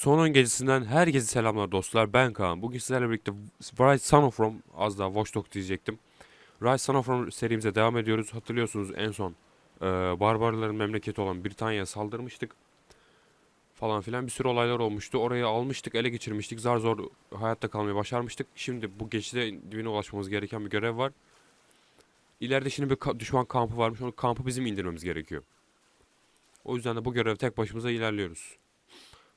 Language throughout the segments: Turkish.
Son oyun gecesinden herkese selamlar dostlar. Ben Kaan. Bugün sizlerle birlikte Rise Son of Rome, az daha Watch Dogs diyecektim. Rise Son of Rome serimize devam ediyoruz. Hatırlıyorsunuz en son e, barbarların memleketi olan Britanya'ya saldırmıştık. Falan filan bir sürü olaylar olmuştu. Orayı almıştık, ele geçirmiştik. Zar zor hayatta kalmayı başarmıştık. Şimdi bu geçide dibine ulaşmamız gereken bir görev var. İleride şimdi bir ka- düşman kampı varmış. Onu kampı bizim indirmemiz gerekiyor. O yüzden de bu görev tek başımıza ilerliyoruz.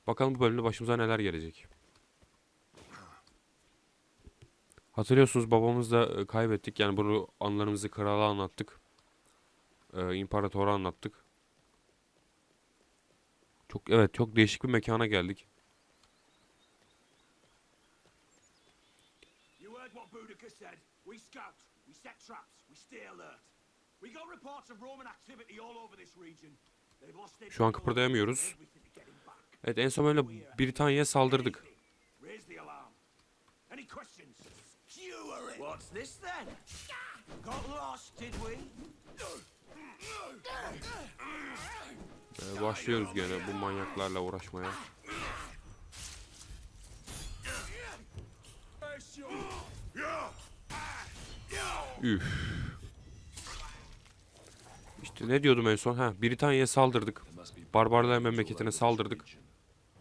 Bakalım bu bölümde başımıza neler gelecek. Hatırlıyorsunuz babamızı da e, kaybettik. Yani bunu anılarımızı krala anlattık. Ee, imparatora anlattık. Çok evet çok değişik bir mekana geldik. Şu an kıpırdayamıyoruz. Evet en son böyle Britanya'ya saldırdık. Ee, başlıyoruz gene bu manyaklarla uğraşmaya. Üf. İşte ne diyordum en son? Ha, Britanya'ya saldırdık. Barbarlar memleketine saldırdık.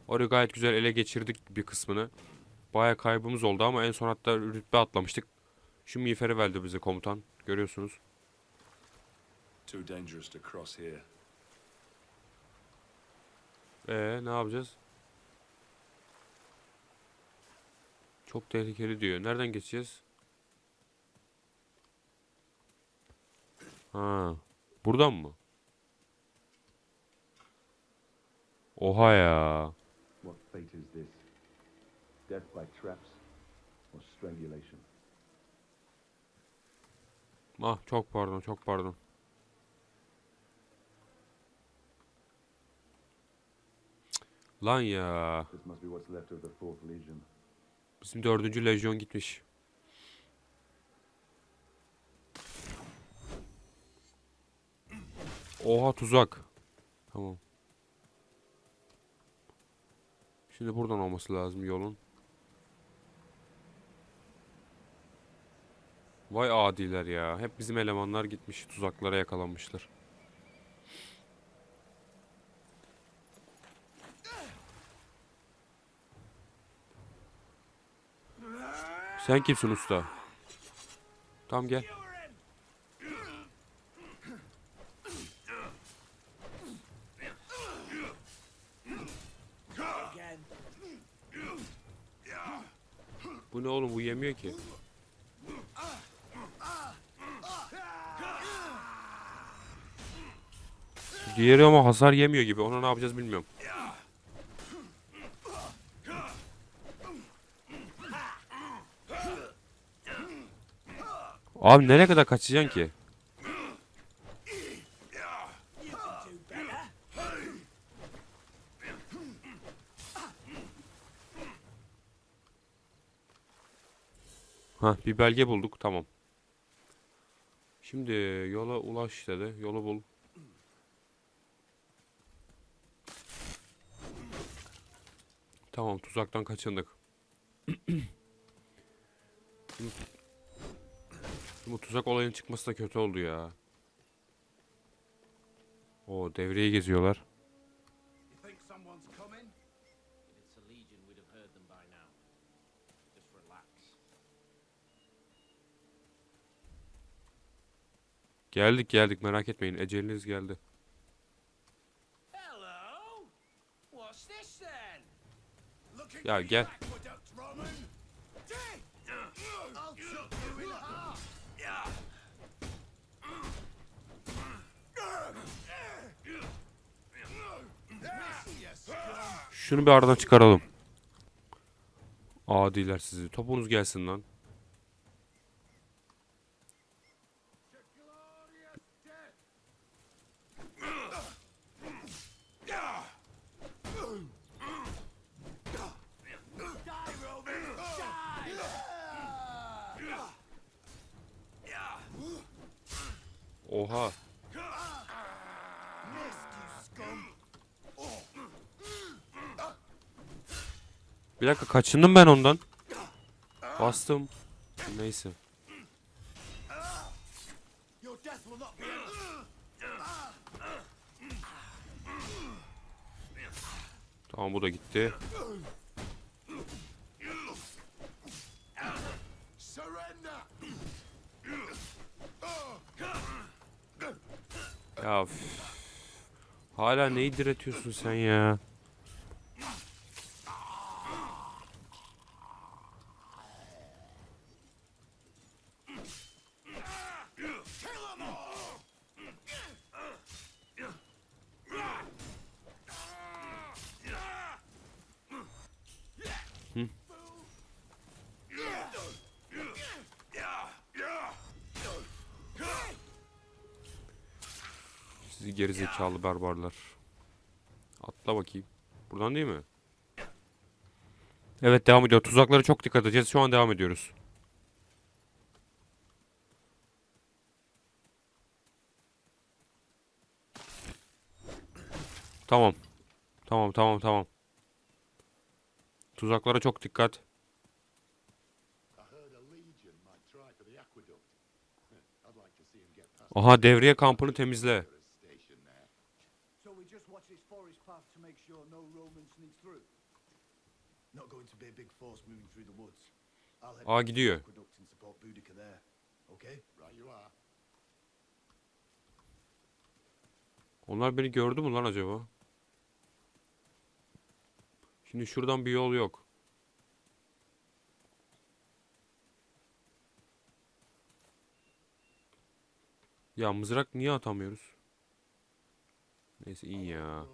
Orayı gayet güzel ele geçirdik bir kısmını. Baya kaybımız oldu ama en son hatta rütbe atlamıştık. Şu miğferi verdi bize komutan. Görüyorsunuz. Too dangerous to cross here. Ee, ne yapacağız? Çok tehlikeli diyor. Nereden geçeceğiz? Ha, buradan mı? Oha ya. Death by traps or strangulation? Ah, çok pardon, çok pardon. Lan ya. Bizim dördüncü lejyon gitmiş. Oha tuzak. Tamam. Şimdi buradan olması lazım yolun. Vay adiler ya. Hep bizim elemanlar gitmiş tuzaklara yakalanmışlar. Sen kimsin usta? Tamam gel. Bu ne oğlum bu yemiyor ki. Diğeri ama hasar yemiyor gibi. Ona ne yapacağız bilmiyorum. Abi nereye kadar kaçacaksın ki? Ha bir belge bulduk tamam. Şimdi yola ulaş dedi. Yolu bul. Tamam tuzaktan kaçındık. Bu tuzak olayının çıkması da kötü oldu ya. O devreyi geziyorlar. Geldik geldik merak etmeyin. Eceliniz geldi. İn half. Şunu bir aradan çıkaralım. Adiler sizi. Topunuz gelsin lan. Die, Roman! Die! Oha. Missed, you scum! Bir dakika kaçındım ben ondan. Bastım. Neyse. Tamam bu da gitti. Ya. Hala neyi diretiyorsun sen ya? Barbarlar. Atla bakayım. Buradan değil mi? Evet devam ediyor. Tuzaklara çok dikkat edeceğiz. Şu an devam ediyoruz. Tamam. Tamam tamam tamam. Tuzaklara çok dikkat. I heard a legion you are. Onlar beni gördü mü lan acaba? Şimdi şuradan bir yol yok. Ya mızrak niye atamıyoruz? Neyse iyi ya.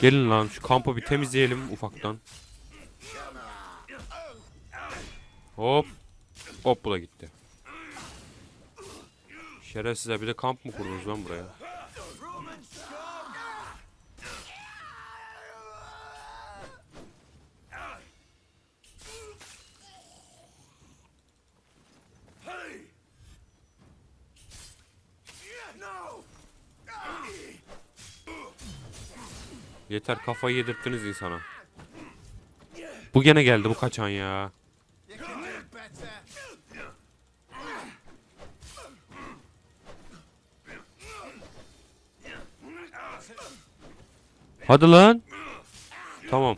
Gelin lan şu kampı bir temizleyelim ufaktan. Hop. Hop bu da gitti. Şerefsizler bir de kamp mı kurdunuz lan buraya? Yeter kafayı yedirttiniz insana. Bu gene geldi bu kaçan ya. Hadi lan. Tamam.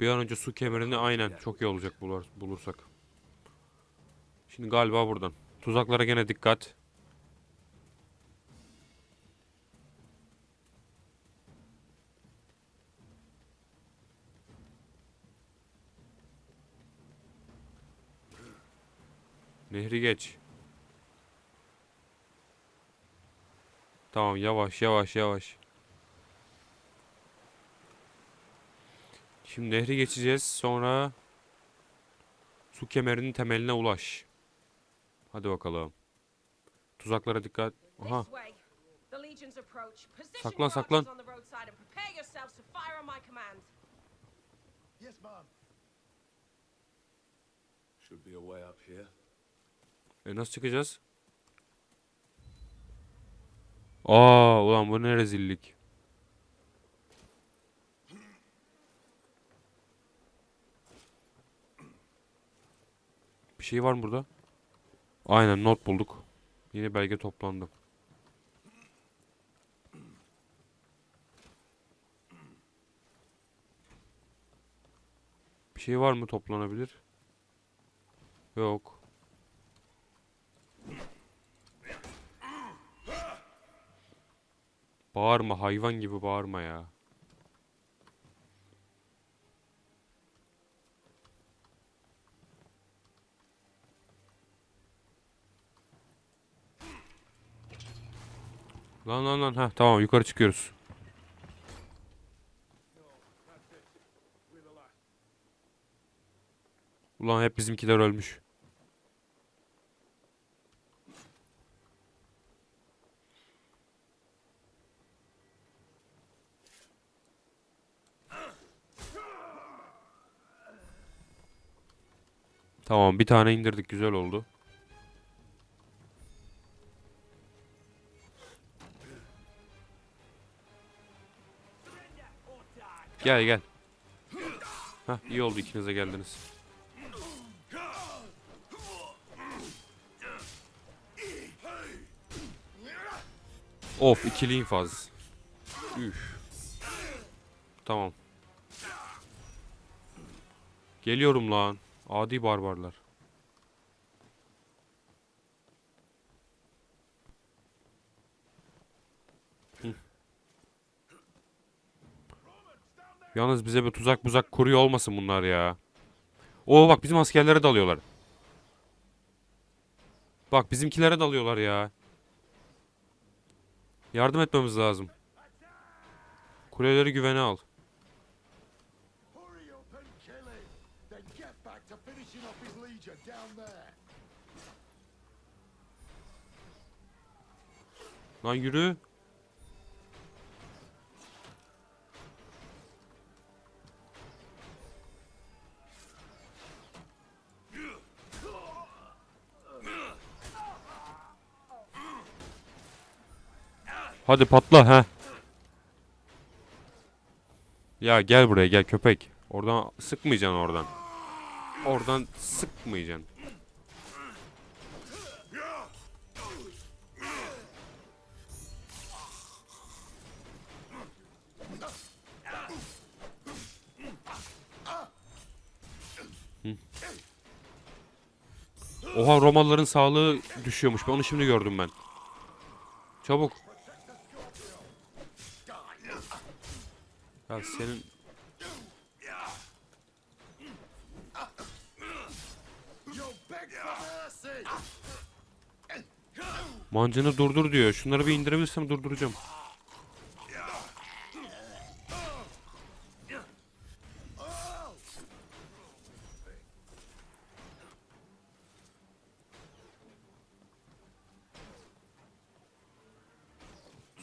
Bir an önce su kemerini aynen çok iyi olacak bulur, bulursak. Şimdi galiba buradan. Tuzaklara gene dikkat. Nehri geç. Tamam yavaş yavaş yavaş. Şimdi nehri geçeceğiz. Sonra su kemerinin temeline ulaş. Hadi bakalım. Tuzaklara dikkat. Aha. Saklan, saklan. Should be a way up here. E nasıl çıkacağız? Aa ulan bu ne rezillik. Bir şey var mı burada? Aynen not bulduk. Yeni belge toplandı. Bir şey var mı toplanabilir? Yok. Bağırma hayvan gibi bağırma ya. Lan lan lan ha tamam yukarı çıkıyoruz. Ulan hep bizimkiler ölmüş. Tamam bir tane indirdik güzel oldu. Gel gel. Hah iyi oldu ikiniz de geldiniz. Of ikili infaz. Üf. Tamam. Geliyorum lan. Adi barbarlar. Yalnız bize bir tuzak buzak kuruyor olmasın bunlar ya. Oo bak bizim askerlere dalıyorlar. Bak bizimkilere dalıyorlar ya. Yardım etmemiz lazım. Kuleleri güvene al. Lan yürü. Hadi patla ha. Ya gel buraya gel köpek. Oradan sıkmayacaksın oradan. Oradan sıkmayacaksın. Oha Romalıların sağlığı düşüyormuş. Ben onu şimdi gördüm ben. Çabuk. Ya senin mancını durdur diyor. Şunları bir indirebilirsem durduracağım.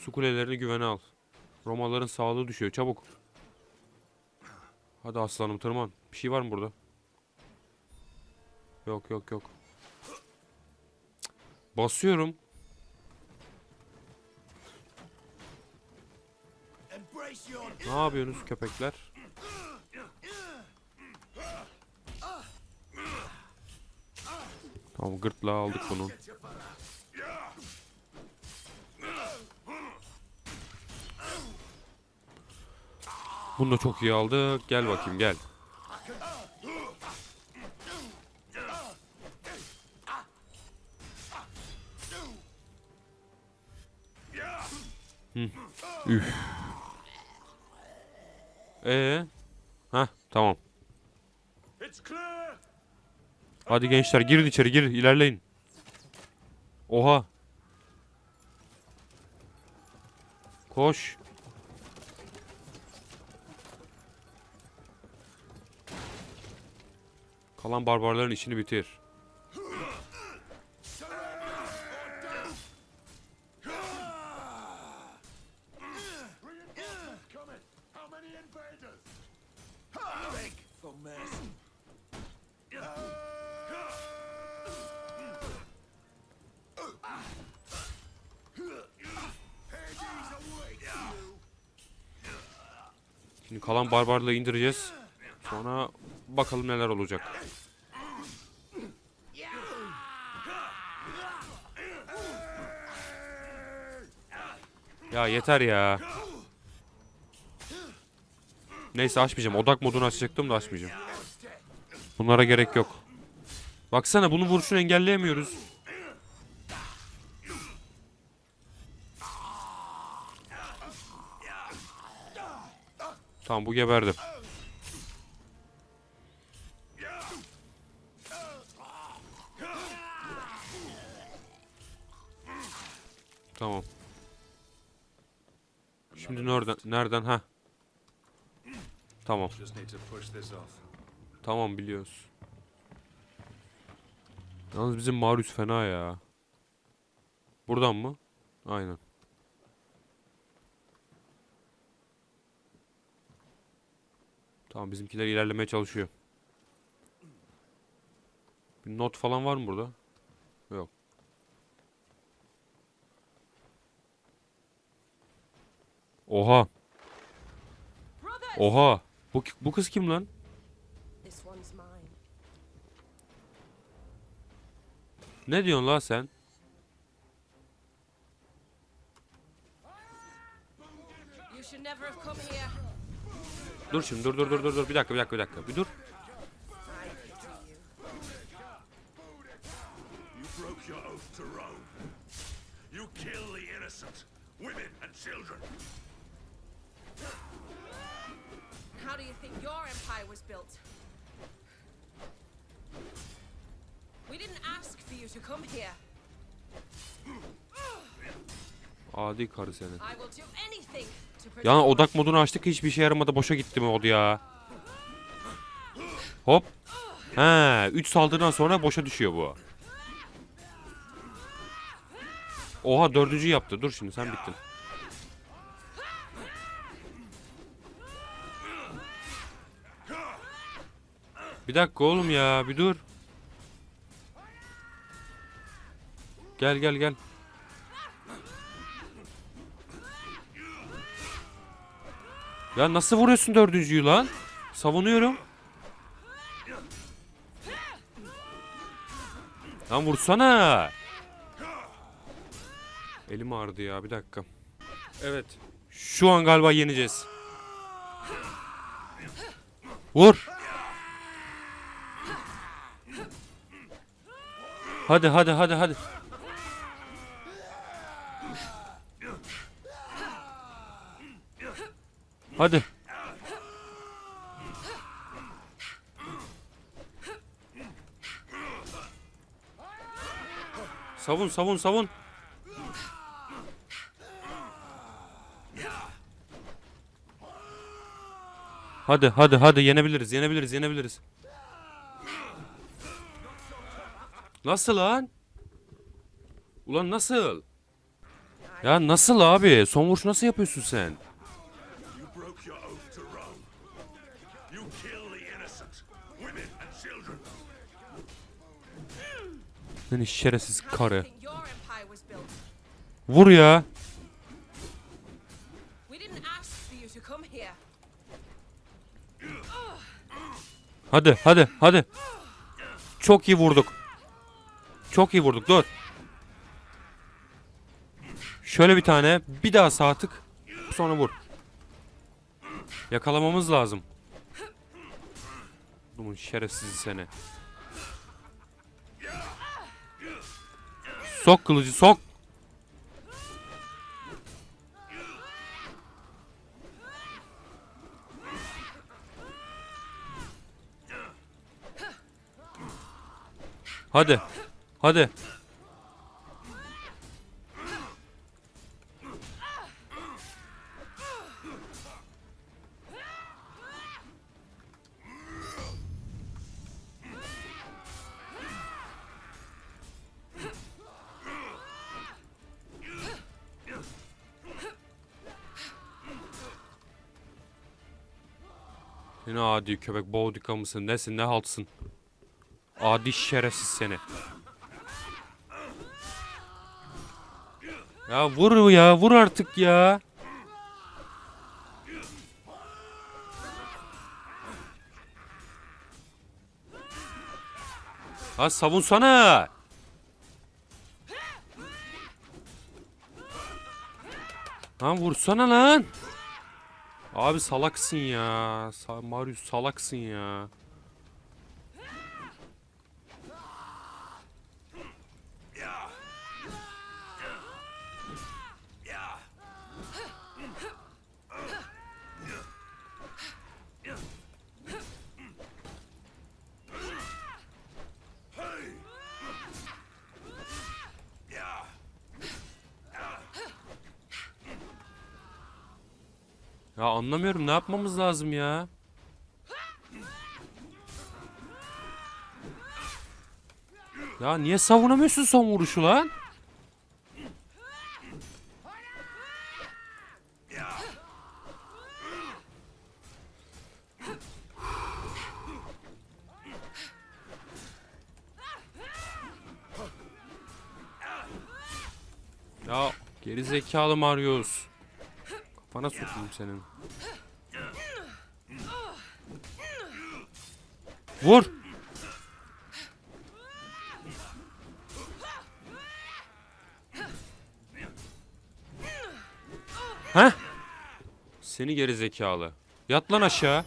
Su kulelerini güvene al. Romalıların sağlığı düşüyor. Çabuk. Hadi aslanım tırman. Bir şey var mı burada? Yok yok yok. Basıyorum. Ne yapıyorsunuz köpekler? Tamam gırtlağı aldık bunu. Bunu da çok iyi aldık. Gel bakayım gel. Hı. Üf. Ee? Ha tamam. Hadi gençler girin içeri gir ilerleyin. Oha. Koş. Kalan barbarların işini bitir. Şimdi kalan barbarlığı indireceğiz. Sonra bakalım neler olacak. Ya yeter ya. Neyse açmayacağım. Odak modunu açacaktım da açmayacağım. Bunlara gerek yok. Baksana bunu vuruşunu engelleyemiyoruz. Tamam bu geberdi. Tamam. Şimdi nereden nereden ha? Tamam. Tamam biliyoruz. Yalnız bizim Marius fena ya. Buradan mı? Aynen. Tamam bizimkiler ilerlemeye çalışıyor. Bir not falan var mı burada? Yok. Oha. Oha. Bu, bu kız kim lan? Ne diyorsun lan sen? Dur şimdi dur dur dur dur dur bir dakika bir dakika bir dakika bir dur. You kill the innocent, women and children. How do you think your empire was built? We didn't ask for you to come here. Adi karı seni. I will do anything to protect Ya my odak modunu açtık hiçbir şey yaramadı boşa gitti mi o ya. Hop. He, 3 saldırıdan sonra boşa düşüyor bu. Oha dördüncü yaptı. Dur şimdi sen bittin. Bir dakika oğlum ya bir dur. Gel gel gel. Ya nasıl vuruyorsun dördüncüyü lan? Savunuyorum. Lan vursana. Elim ağrıdı ya bir dakika. Evet. Şu an galiba yeneceğiz. Vur. Hadi hadi hadi hadi. Hadi. Savun savun savun. Hadi hadi hadi yenebiliriz yenebiliriz yenebiliriz. Nasıl lan? Ulan nasıl? Ya nasıl abi? Son vuruş nasıl yapıyorsun sen? Seni şerefsiz karı. Vur ya. Hadi hadi hadi. Çok iyi vurduk. Çok iyi vurduk dur. Şöyle bir tane bir daha sağ tık sonra vur. Yakalamamız lazım. Bunun şerefsizi seni. Sok kılıcı sok. Hadi. Hadi. Yine adi köpek boğdika mısın nesin ne haltsın? Adi şerefsiz seni. Ya vur ya vur artık ya. Ha savunsana. Lan vursana lan. Abi salaksın ya. Sa Marius salaksın ya. Ya anlamıyorum ne yapmamız lazım ya. Ya niye savunamıyorsun son vuruşu lan? Ya geri zekalı Marius. Kafana sokayım senin. Vur. Heh. Seni geri zekalı. Yat lan aşağı.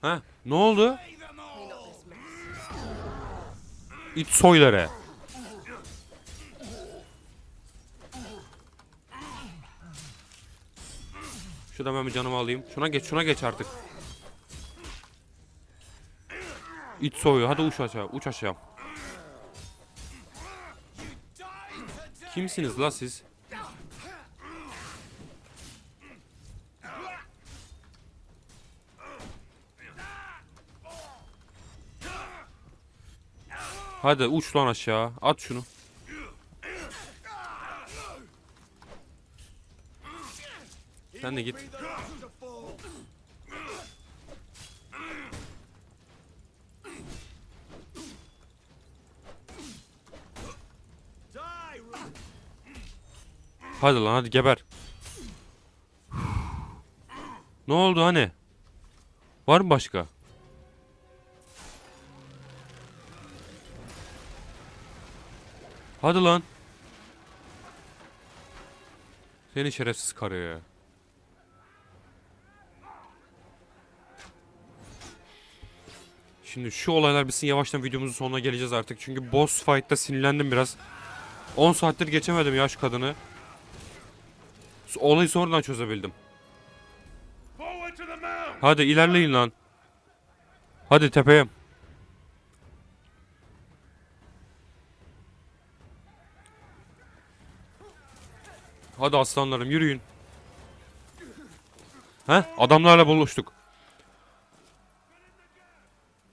Ha, ne oldu? İç soyları. Şuradan ben bir canımı alayım. Şuna geç, şuna geç artık. İç soyu. Hadi uç aşağı, uç aşağı. Kimsiniz la siz? Hadi uç lan aşağı. At şunu. Sen de git. Hadi lan hadi geber. Ne oldu hani? Var mı başka? Hadi lan. Seni şerefsiz karı ya. Şimdi şu olaylar bitsin yavaştan videomuzun sonuna geleceğiz artık. Çünkü boss fight'ta sinirlendim biraz. 10 saattir geçemedim ya şu kadını. Olayı sonradan çözebildim. Hadi ilerleyin lan. Hadi tepeye. Hadi aslanlarım yürüyün. He? Adamlarla buluştuk.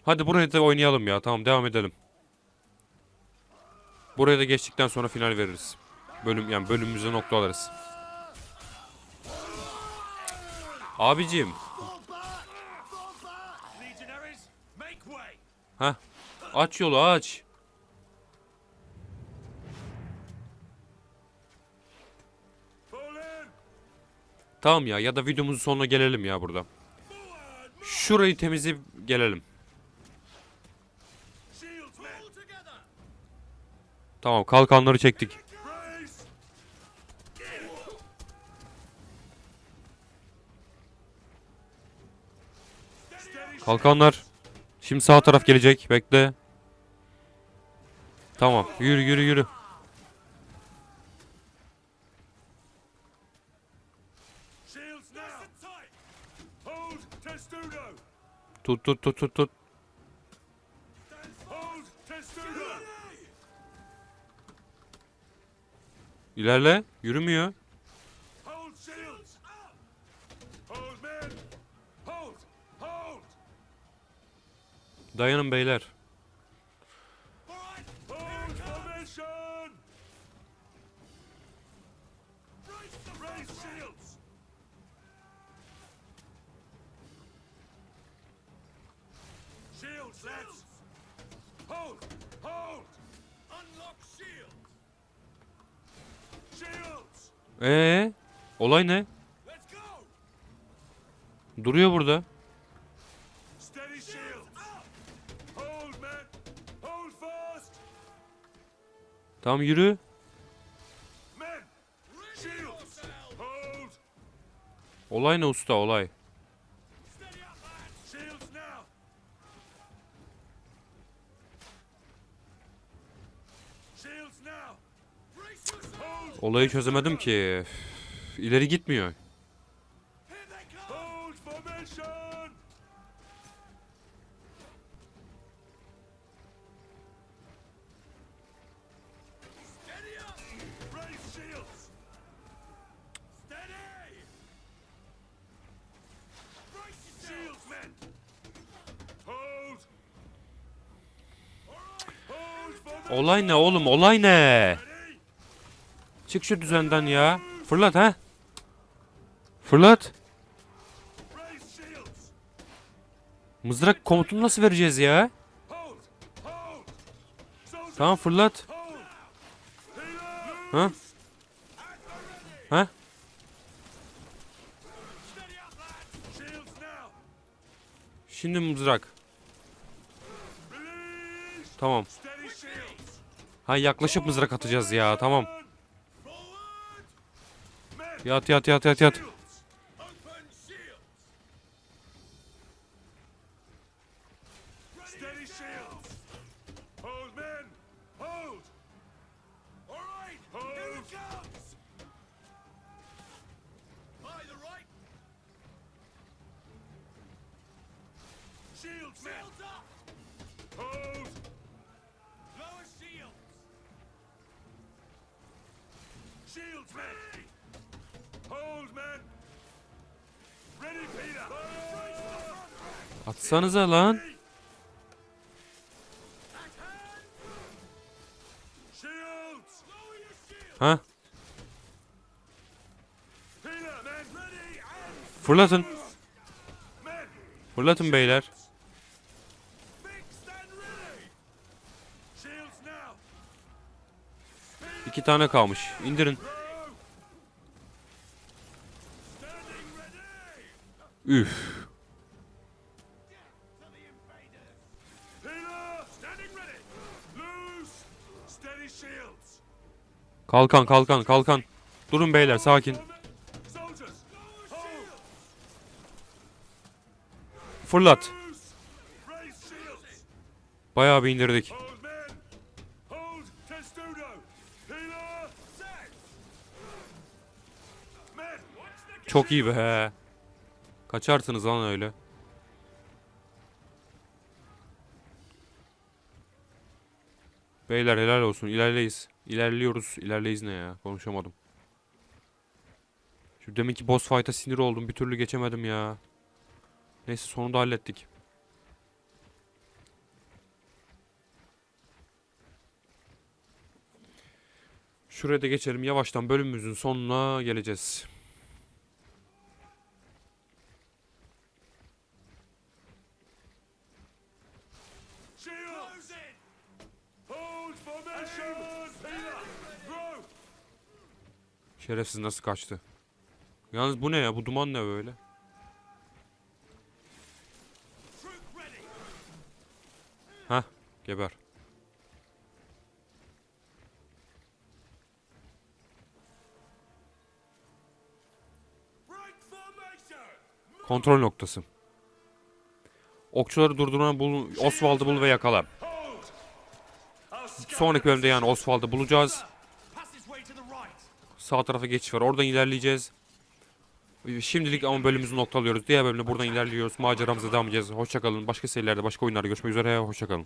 Hadi buraya da oynayalım ya. Tamam devam edelim. Buraya da geçtikten sonra final veririz. Bölüm yani bölümümüze nokta alırız. Abicim. Heh. Aç yolu aç. Tamam ya ya da videomuzun sonuna gelelim ya burada. Şurayı temizleyip gelelim. Tamam kalkanları çektik. Kalkanlar. Şimdi sağ taraf gelecek. Bekle. Tamam. Yürü yürü yürü. Tut tut tut tut tut. İlerle. Yürümüyor. Dayanın beyler. Ee, olay ne? Duruyor burada. Tamam yürü. Olay ne usta olay. Olayı çözemedim ki. İleri gitmiyor. Olay ne oğlum olay ne? Çık şu düzenden ya. Fırlat ha. Fırlat. Mızrak komutunu nasıl vereceğiz ya? Tamam fırlat. Ha? Ha? Şimdi mızrak. Tamam. Ha yaklaşıp mızrak atacağız ya. Tamam. Yat yat yat yat yat. Shields, men! Atsanıza lan. Ha? Fırlatın. Fırlatın beyler. İki tane kalmış. İndirin. Shields. Kalkan kalkan kalkan. Durun beyler sakin. Fırlat. Bayağı bir indirdik. Çok iyi be. Kaçarsınız lan öyle. Beyler helal olsun. İlerleyiz. İlerliyoruz. İlerleyiz ne ya? Konuşamadım. Şu deminki boss fight'a sinir oldum. Bir türlü geçemedim ya. Neyse sonunda hallettik. Şuraya da geçelim. Yavaştan bölümümüzün sonuna geleceğiz. Şerefsiz nasıl kaçtı? Yalnız bu ne ya? Bu duman ne böyle? Hah, geber. Kontrol noktası. Okçuları durduran bul, Oswald'ı bul ve yakala. Sonraki bölümde yani Oswald'ı bulacağız. Passageway to the right. Sağ tarafa geçiş var. Oradan ilerleyeceğiz. Şimdilik ama bölümümüzü noktalıyoruz. Diğer bölümde buradan ilerliyoruz. Maceramıza devam edeceğiz. Hoşçakalın. Başka serilerde, başka oyunlarda görüşmek üzere. Hoşçakalın.